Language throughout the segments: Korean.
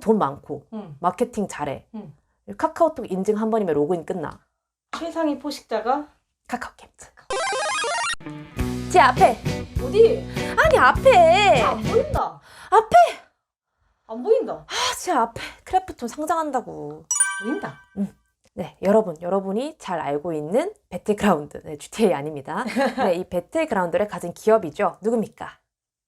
돈 많고 응. 마케팅 잘해. 응. 카카오톡 인증 한 번이면 로그인 끝나. 최상위 포식자가 카카오 캠프. 제 앞에. 어디? 아니 앞에. 안 보인다. 앞에. 안 보인다. 아, 제 앞에 크래프톤 상장한다고. 보인다. 네, 여러분, 여러분이 잘 알고 있는 배틀그라운드. 네, GTA 아닙니다. 네, 이 배틀그라운드를 가진 기업이죠. 누굽니까?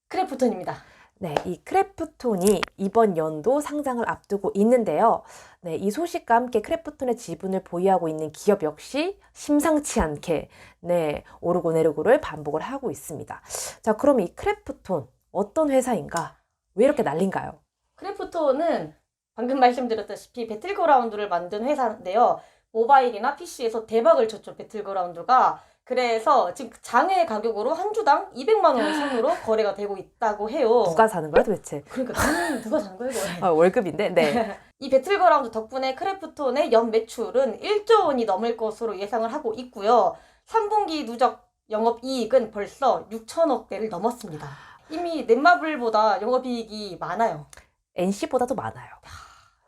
크래프톤입니다. 네, 이 크래프톤이 이번 연도 상장을 앞두고 있는데요. 네, 이 소식과 함께 크래프톤의 지분을 보유하고 있는 기업 역시 심상치 않게 네, 오르고 내리고를 반복을 하고 있습니다. 자, 그럼 이 크래프톤 어떤 회사인가? 왜 이렇게 난린가요? 크래프톤은 방금 말씀드렸다시피 배틀그라운드를 만든 회사인데요. 모바일이나 PC에서 대박을 쳤죠, 배틀그라운드가. 그래서 지금 장외 가격으로 한 주당 200만 원 선으로 거래가 되고 있다고 해요. 누가 사는 거야 도대체? 그러니까 돈 누가 사는 거예요, 이거? 아, 월급인데, 네. 이 배틀그라운드 덕분에 크래프톤의 연 매출은 1조 원이 넘을 것으로 예상을 하고 있고요. 3분기 누적 영업 이익은 벌써 6천억 대를 넘었습니다. 이미 넷마블보다 영업 이익이 많아요. NC보다도 많아요.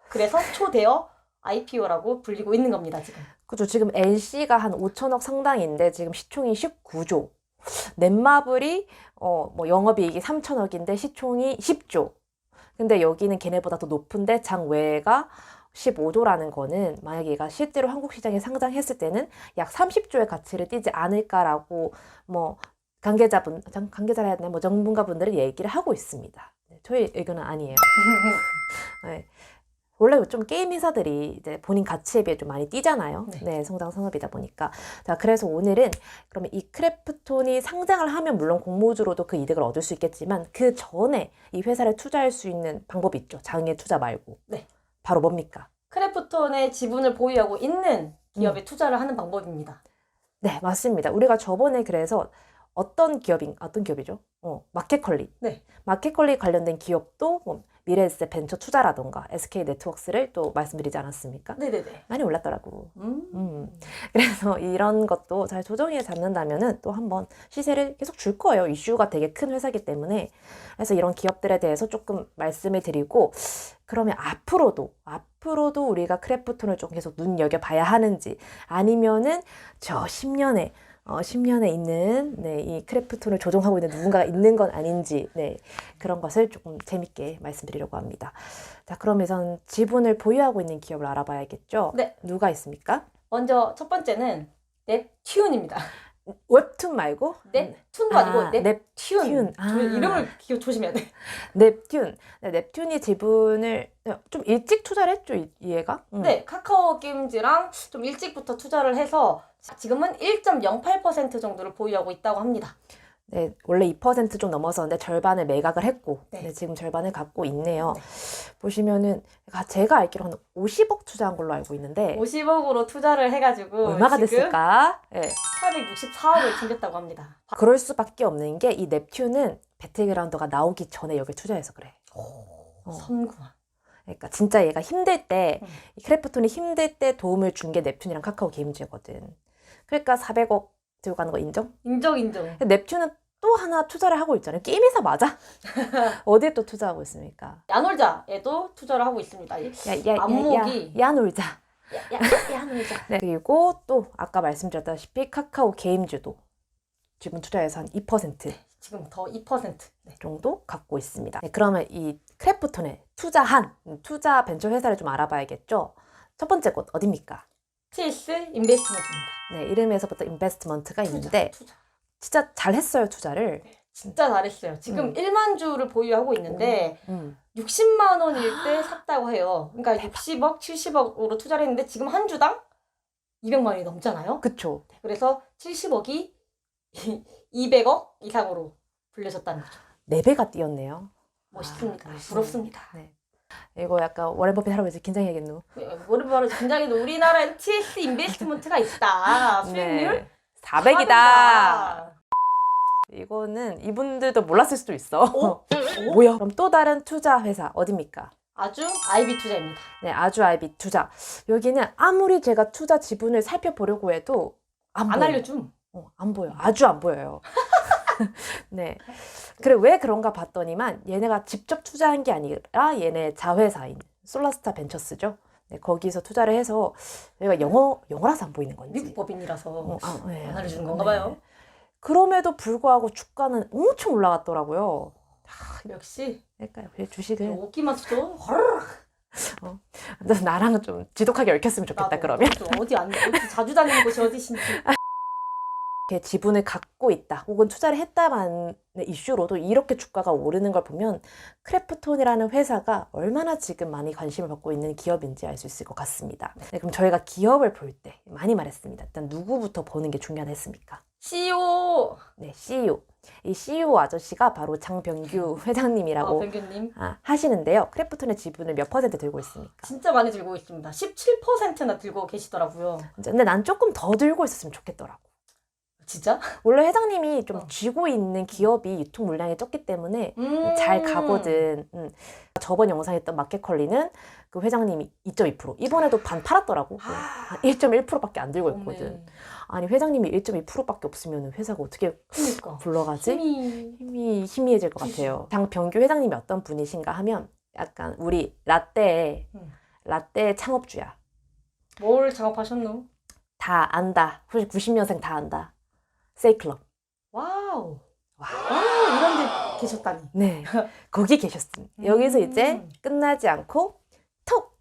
그래서 초대어 IPO라고 불리고 있는 겁니다, 지금. 그죠. 지금 NC가 한 5천억 상당인데 지금 시총이 19조. 넷마블이 어, 뭐 영업이익이 3천억인데 시총이 10조. 근데 여기는 걔네보다 더 높은데 장외가 15조라는 거는 만약에 얘가 실제로 한국 시장에 상장했을 때는 약 30조의 가치를 띠지 않을까라고 뭐 관계자분, 장- 관계자라 해야 되나 뭐 전문가분들은 얘기를 하고 있습니다. 네, 저희 의견은 아니에요. 네. 원래 좀 게임 회사들이 이제 본인 가치에 비해 좀 많이 뛰잖아요. 네. 네. 성장 산업이다 보니까. 자, 그래서 오늘은 그러면 이 크래프톤이 상장을 하면 물론 공모주로도 그 이득을 얻을 수 있겠지만 그 전에 이 회사를 투자할 수 있는 방법이 있죠. 장외 투자 말고. 네. 바로 뭡니까? 크래프톤의 지분을 보유하고 있는 음. 기업에 투자를 하는 방법입니다. 네, 맞습니다. 우리가 저번에 그래서 어떤 기업인 어떤 기업이죠? 어, 마켓컬리. 네. 마켓컬리 관련된 기업도 뭐 미래에셋 벤처 투자라던가 SK 네트워크스를 또 말씀드리지 않았습니까? 네네네. 많이 올랐더라고. 음. 음. 그래서 이런 것도 잘 조정해 잡는다면은 또 한번 시세를 계속 줄 거예요. 이슈가 되게 큰 회사이기 때문에. 그래서 이런 기업들에 대해서 조금 말씀을 드리고, 그러면 앞으로도, 앞으로도 우리가 크래프톤을 좀 계속 눈여겨 봐야 하는지, 아니면은 저 10년에, 어, 10년에 있는, 네, 이 크래프톤을 조종하고 있는 누군가가 있는 건 아닌지, 네, 그런 것을 조금 재밌게 말씀드리려고 합니다. 자, 그러면 지분을 보유하고 있는 기업을 알아봐야겠죠? 네. 누가 있습니까? 먼저 첫 번째는 넵튠입니다. 웹툰 말고 넵툰도 아, 아니고 넵튠. 넵튠. 아. 조- 이름을 기억 조심해야 돼. 넵튠. 네, 넵튠이 지분을 좀 일찍 투자를 했죠, 이, 애가? 음. 네, 카카오 게임즈랑 좀 일찍부터 투자를 해서 지금은 1.08% 정도를 보유하고 있다고 합니다. 네, 원래 2%좀 넘어서는데 절반을 매각을 했고, 네. 네, 지금 절반을 갖고 있네요. 네. 보시면은 아, 제가 알기로는 50억 투자한 걸로 알고 있는데 50억으로 투자를 해가지고 얼마가 지금 됐을까? 네. 464억을 챙겼다고 합니다. 그럴 수밖에 없는 게 이 넵튠은 배틀그라운드가 나오기 전에 여기 투자해서 그래. 어. 선구한. 그러니까 진짜 얘가 힘들 때, 음. 이 크래프톤이 힘들 때 도움을 준 게 넵튠이랑 카카오 게임즈거든. 그러니까 400억 들고 가는 거 인정? 인정 인정. 근데 넵튠은 또 하나 투자를 하고 있잖아요. 게임 회사 맞아? 어디에 또 투자하고 있습니까? 야놀자에도 투자를 하고 있습니다. 야, 야, 야, 야, 안목이. 야, 야 놀자. 야, 야, 야 놀자. 네, 그리고 또 아까 말씀드렸다시피 카카오 게임즈도 지분 투자에서 한 2% 지금 더 2%. 네. 정도 갖고 있습니다. 네, 그러면 이 크래프톤에 투자한 음, 투자 벤처 회사를 좀 알아봐야겠죠? 첫 번째 곳 어딥니까? TS 인베스트먼트입니다. 네, 이름에서부터 인베스트먼트가 투자, 있는데 투자. 진짜 잘했어요, 투자를. 진짜 잘했어요. 지금 음. 1만 주를 보유하고 있는데 음. 60만 원일 때 샀다고 해요. 그러니까 60억, 70억으로 투자를 했는데 지금 한 주당 200만 원이 넘잖아요. 그쵸. 그래서 70억이 200억 이상으로 불려졌다는 거죠. 네 배가 뛰었네요. 멋있습니다. 아, 부럽습니다. 네. 이거 약간 워렌 버핏 할아버지 긴장해야겠노. 뭐를 바로 굉장히 우리나라엔 TS 인베스트먼트가 있다. 수익률 400이다. 사백이다. 이거는 이분들도 몰랐을 수도 있어. 어? 뭐야? 그럼 또 다른 투자 회사 어딥니까? 아주 아이비 투자입니다. 네, 아주 아이비 투자. 여기는 아무리 제가 투자 지분을 살펴보려고 해도 안, 안 보여요. 알려줌. 어, 안 보여. 아주 안 보여요. 네. 그래 왜 그런가 봤더니만 얘네가 직접 투자한 게 아니라 얘네 자회사인 솔라스타 벤처스죠. 네, 거기서 투자를 해서 얘가 영어 영어라서 안 보이는 건지. 미국 법인이라서 어, 아, 네. 안 알려주는 건가 봐요. 그럼에도 불구하고 주가는 엄청 올라갔더라고요. 역시 그러니까요. 그 주식을 오기만 허르르 그래서 나랑은 좀 지독하게 얽혔으면 좋겠다 나도 그러면 좀 어디 안 어디 자주 다니는 곳이 어디신지 이렇게 지분을 갖고 있다 혹은 투자를 했다만 이슈로도 이렇게 주가가 오르는 걸 보면 크래프톤이라는 회사가 얼마나 지금 많이 관심을 받고 있는 기업인지 알 수 있을 것 같습니다. 네, 그럼 저희가 기업을 볼 때 많이 말했습니다. 일단 누구부터 보는 게 중요하다 했습니까? CEO 네, CEO. 이 CEO 아저씨가 바로 장병규 회장님이라고 아, 아, 하시는데요. 크래프톤의 지분을 몇 퍼센트 들고 있습니까? 진짜 많이 들고 있습니다. 17%나 들고 계시더라고요. 근데 난 조금 더 들고 있었으면 좋겠더라고. 진짜? 원래 회장님이 좀 어. 쥐고 있는 기업이 유통 물량이 적기 때문에 음. 잘 가거든. 음. 저번 영상에 했던 마켓컬리는 그 회장님이 2.2% 이번에도 반 팔았더라고. 아, 1.1%밖에 안 들고 있거든. 없네. 아니 회장님이 1.2%밖에 없으면 회사가 어떻게 그러니까 굴러가지? 힘이 힘이 희미해질 것 같아요. 장병규 회장님이 어떤 분이신가 하면 약간 우리 라떼 음. 라떼 창업주야. 뭘 작업하셨노? 다 안다. 혹시 90년생 다 안다. 세이클럽. 와우. 와. 와 이런 데 계셨다니. 네, 거기 계셨습니다. 여기서 이제 음. 끝나지 않고 톡,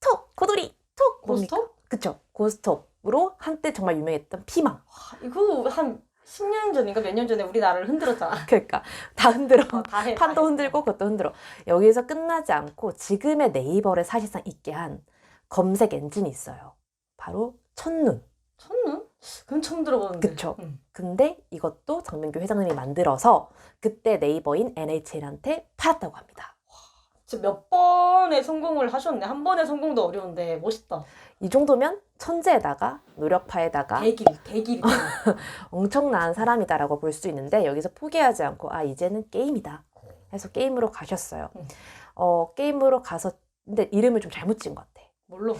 톡, 고돌이, 톡, 뭡니까? 고스톱? 그쵸, 고스톱으로 한때 정말 유명했던 피망. 와, 이거 한 10년 전인가 몇 년 전에 우리나라를 흔들었잖아. 그러니까 다 흔들어. 어, 다 해. 다 판도 해. 흔들고 그것도 흔들어. 여기서 끝나지 않고 지금의 네이버를 사실상 있게 한 검색 엔진이 있어요. 바로 첫눈. 첫눈? 그건 처음 들어보는데. 그쵸. 음. 근데 이것도 장명규 회장님이 만들어서 그때 네이버인 NHL한테 팔았다고 합니다. 진짜 몇 번의 성공을 하셨네. 한 번의 성공도 어려운데 멋있다. 이 정도면 천재에다가 노력파에다가 대길, 대길. 엄청난 사람이다라고 볼 수 있는데 여기서 포기하지 않고 아 이제는 게임이다 해서 게임으로 가셨어요. 음. 어 게임으로 가서 근데 이름을 좀 잘못 지은 것 같아. 뭘로?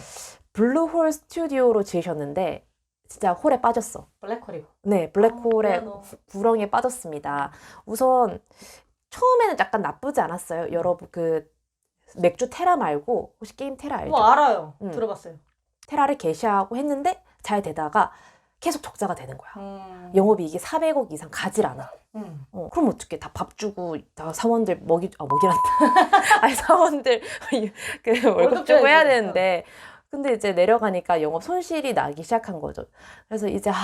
블루홀 스튜디오로 지으셨는데 진짜 홀에 빠졌어. 블랙홀이고. 네, 아, 너. 구렁이에 빠졌습니다. 우선 처음에는 약간 나쁘지 않았어요. 여러분 그 맥주 테라 말고 혹시 게임 테라 알죠? 뭐 알아요. 음. 들어봤어요. 테라를 게시하고 했는데 잘 되다가 계속 적자가 되는 거야. 음. 영업이익이 400억 이상 가질 않아. 음. 어, 그럼 어떻게 다 밥 주고 다 사원들 먹이 아 먹이란다. 아니 사원들 그 월급 주고 해야 줘야지. 되는데 근데 이제 내려가니까 영업 손실이 나기 시작한 거죠. 그래서 이제 아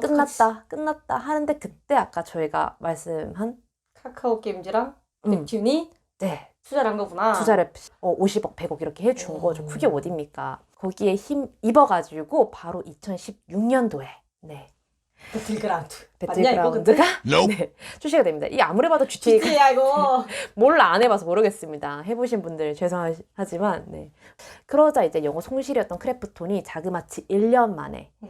끝났다 끝났다 하는데 그때 아까 저희가 말씀한 카카오 게임즈랑 음, neptune이 네 투자를 한 거구나. 투자를 어, 50억 100억 이렇게 해준 오. 거죠. 그게 어딥니까? 거기에 힘 입어가지고 바로 2016년도에 네 배틀그라운드. 배틀그라운드가 근데? 네, 출시가 됩니다. 이 아무리 봐도 GTA가 GTA야 이거. 몰라 안 해봐서 모르겠습니다. 해보신 분들 죄송하지만 네. 그러자 이제 영어 송실이었던 크래프톤이 자그마치 1년 만에 음.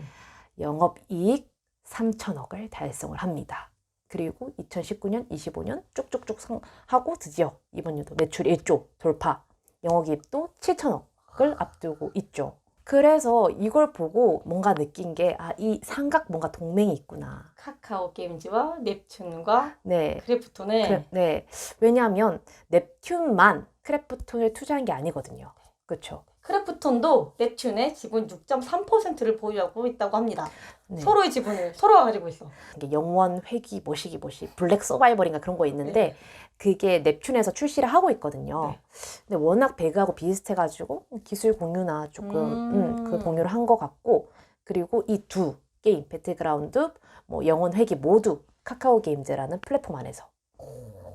영업 이익 3천억을 달성을 합니다. 그리고 2019년, 25년 쭉쭉쭉 상, 하고 드디어 이번 연도 매출 1조 돌파, 영업이익도 7천억을 앞두고 있죠. 그래서 이걸 보고 뭔가 느낀 게, 아, 이 삼각 뭔가 동맹이 있구나. 카카오 게임즈와 넵튠과 네. 크래프톤의 그래, 네. 왜냐하면 넵튠만 크래프톤을 투자한 게 아니거든요. 그렇죠. 크래프톤도 넵튠의 지분 6.3%를 보유하고 있다고 합니다. 네. 서로의 지분을 서로가 가지고 있어. 이게 영원 회귀 뭐시기 뭐시 블랙 서바이벌인가 그런 거 있는데 그게 넵튠에서 출시를 하고 있거든요. 네. 근데 워낙 배그하고 비슷해가지고 기술 공유나 조금 음. 음, 그 공유를 한 것 같고 그리고 이 두 게임 배틀그라운드 뭐 영원 회귀 모두 카카오 게임즈라는 플랫폼 안에서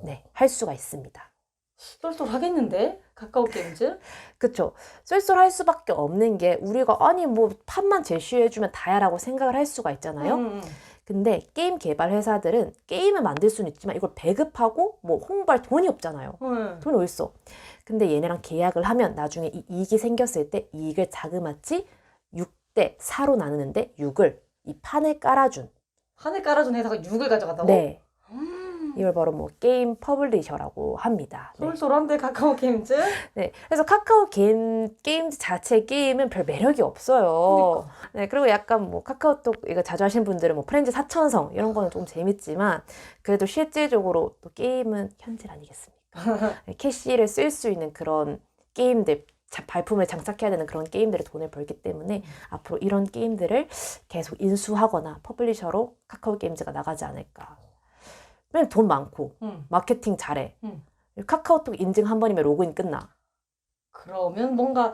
네 할 수가 있습니다. 쏠쏠하겠는데 카카오 게임즈? 그쵸. 쏠쏠할 수밖에 없는 게 우리가 아니 뭐 판만 제시해주면 다야라고 생각을 할 수가 있잖아요. 음, 음. 근데 게임 개발 회사들은 게임을 만들 수는 있지만 이걸 배급하고 뭐 홍보할 돈이 없잖아요. 음. 돈이 어딨어. 근데 얘네랑 계약을 하면 나중에 이 이익이 생겼을 때 이익을 자그마치 6대 4로 나누는데 6을 이 판에 깔아준. 하늘 깔아준 회사가 6을 가져갔다고? 네. 음. 이걸 바로 뭐 게임 퍼블리셔라고 합니다. 네. 쏠쏠한데 카카오 게임즈? 네. 그래서 카카오 게임 게임 자체 게임은 별 매력이 없어요. 네. 그리고 약간 뭐 카카오톡 이거 자주 하시는 분들은 뭐 프렌즈 사천성 이런 거는 조금 재밌지만 그래도 실질적으로 또 게임은 현질 아니겠습니까? 네, 캐시를 쓸 수 있는 그런 게임들 자- 발품을 장착해야 되는 그런 게임들에 돈을 벌기 때문에 앞으로 이런 게임들을 계속 인수하거나 퍼블리셔로 카카오 게임즈가 나가지 않을까. 왜냐면 돈 많고 음. 마케팅 잘해. 음. 카카오톡 인증 한 번이면 로그인 끝나. 그러면 뭔가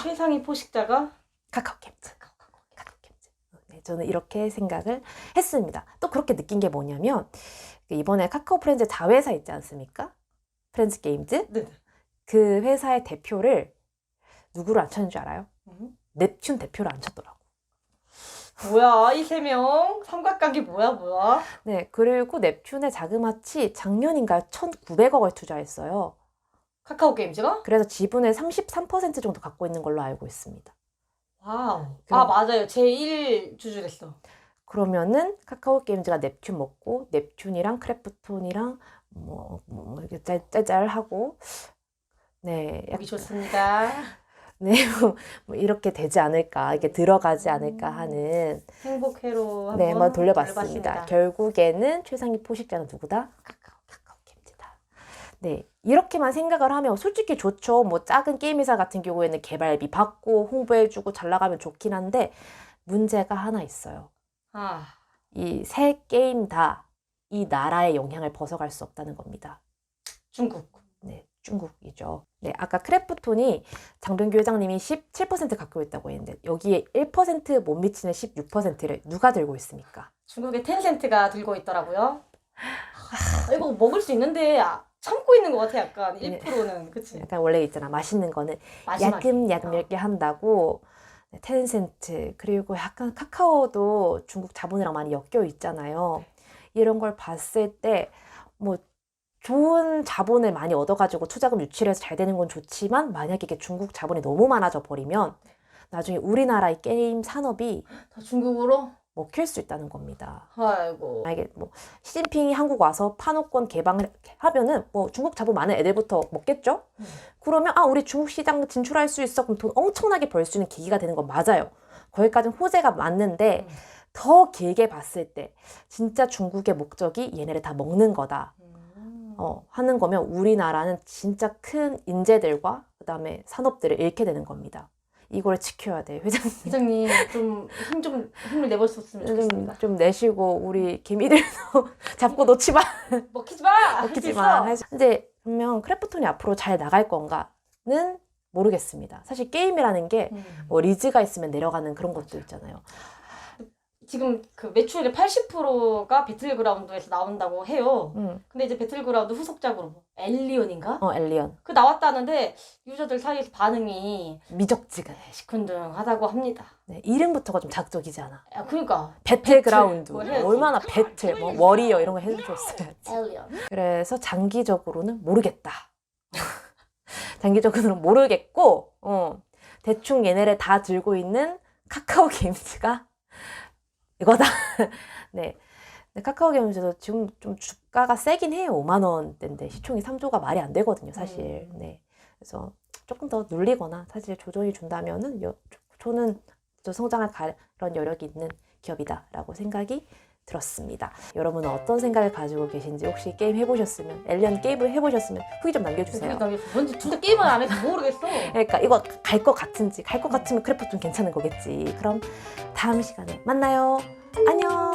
최상위 포식자가 카카오 게임즈. 카카오 게임즈. 네, 저는 이렇게 생각을 했습니다. 또 그렇게 느낀 게 뭐냐면 이번에 카카오 프렌즈 자회사 있지 않습니까? 프렌즈 게임즈. 네. 그 회사의 대표를 누구를 앉혔는 줄 알아요? 음. 넵튠 대표를 앉혔더라고. 뭐야 이 세 명 삼각관계 뭐야 뭐야? 네, 그리고 넵튠의 자그마치 작년인가 1,900억을 투자했어요. 카카오 게임즈가? 그래서 지분의 33% 정도 갖고 있는 걸로 알고 있습니다. 와우. 그럼- 아 맞아요. 제1 주주랬어. 그러면은 카카오 게임즈가 넵튠 먹고 넵튠이랑 크래프톤이랑 뭐, 뭐 이렇게 짤짤짤하고 네, 보기 좋습니다. 네, 뭐 이렇게 되지 않을까, 이게 들어가지 않을까 하는 행복회로 한번 네, 한번 돌려봤습니다. 돌려봤습니다. 결국에는 최상위 포식자는 누구다? 카카오, 카카오 게임즈다. 네, 이렇게만 생각을 하면 솔직히 좋죠. 뭐 작은 게임 회사 같은 경우에는 개발비 받고 홍보해주고 잘 나가면 좋긴 한데 문제가 하나 있어요. 아 이 세 게임 다 이 나라의 영향을 벗어갈 수 없다는 겁니다. 중국. 네, 중국이죠. 네, 아까 크래프톤이 장병규 회장님이 17% 갖고 있다고 했는데 여기에 1%못 미치는 16%를 누가 들고 있습니까? 중국의 텐센트가 들고 있더라고요. 아, 이거 먹을 수 있는데 아, 참고 있는 것 같아 약간 네. 1%는 그치? 약간 원래 있잖아 맛있는 거는. 야금야금 이렇게 한다고 네, 텐센트 그리고 약간 카카오도 중국 자본이랑 많이 엮여 있잖아요. 이런 걸 봤을 때 뭐 좋은 자본을 많이 얻어가지고 투자금 유치를 해서 잘 되는 건 좋지만 만약에 이게 중국 자본이 너무 많아져 버리면 나중에 우리나라의 게임 산업이 다 중국으로? 먹힐 수 있다는 겁니다. 아이고. 만약에 뭐 시진핑이 한국 와서 판호권 개방을 하면은 뭐 중국 자본 많은 애들부터 먹겠죠? 음. 그러면 아 우리 중국 시장 진출할 수 있어 그럼 돈 엄청나게 벌 수 있는 계기가 되는 건 맞아요. 거기까지는 호재가 맞는데 음. 더 길게 봤을 때 진짜 중국의 목적이 얘네를 다 먹는 거다. 음. 어, 하는 거면 우리나라는 진짜 큰 인재들과 그다음에 산업들을 잃게 되는 겁니다. 이걸 지켜야 돼. 회장님 회장님 좀 힘 좀 힘을 내보셨으면 좀, 좋겠습니다. 좀 내시고 우리 개미들도 잡고 놓지 마. 먹히지 마. 할수 있어. 근데 분명 크래프톤이 앞으로 잘 나갈 건가는 모르겠습니다. 사실 게임이라는 게 음. 뭐 리즈가 있으면 내려가는 그런 것도 있잖아요. 지금 그 매출의 80%가 배틀그라운드에서 나온다고 해요. 음. 근데 이제 배틀그라운드 후속작으로 뭐 엘리언인가? 어 엘리언 그 나왔다는데 유저들 사이에서 반응이 미적지근해. 시큰둥하다고 합니다. 네, 이름부터가 좀 자극적이지 않아. 야, 그러니까 배틀그라운드 뭐 해야지. 얼마나 배틀 뭐 워리어 이런 거 해줬어야지. 엘리언. 그래서 장기적으로는 모르겠다. 장기적으로는 모르겠고 어, 대충 얘네를 다 들고 있는 카카오 게임즈가 이거다. 네. 카카오 게임즈도 지금 좀 주가가 세긴 해요. 5만 원대인데 시총이 3조가 말이 안 되거든요, 사실. 음. 네. 그래서 조금 더 눌리거나 사실 조정이 준다면은 여, 저는 또 성장할 가- 그런 여력이 있는 기업이다라고 생각이 들었습니다. 여러분은 어떤 생각을 가지고 계신지 혹시 게임 해보셨으면 엘리언 게임을 해보셨으면 후기 좀 남겨주세요. 뭔지 둘 다 게임을 안 해서 모르겠어. 그러니까 이거 갈 것 같은지 갈 것 같으면 크래프톤 괜찮은 거겠지. 그럼 다음 시간에 만나요. 안녕.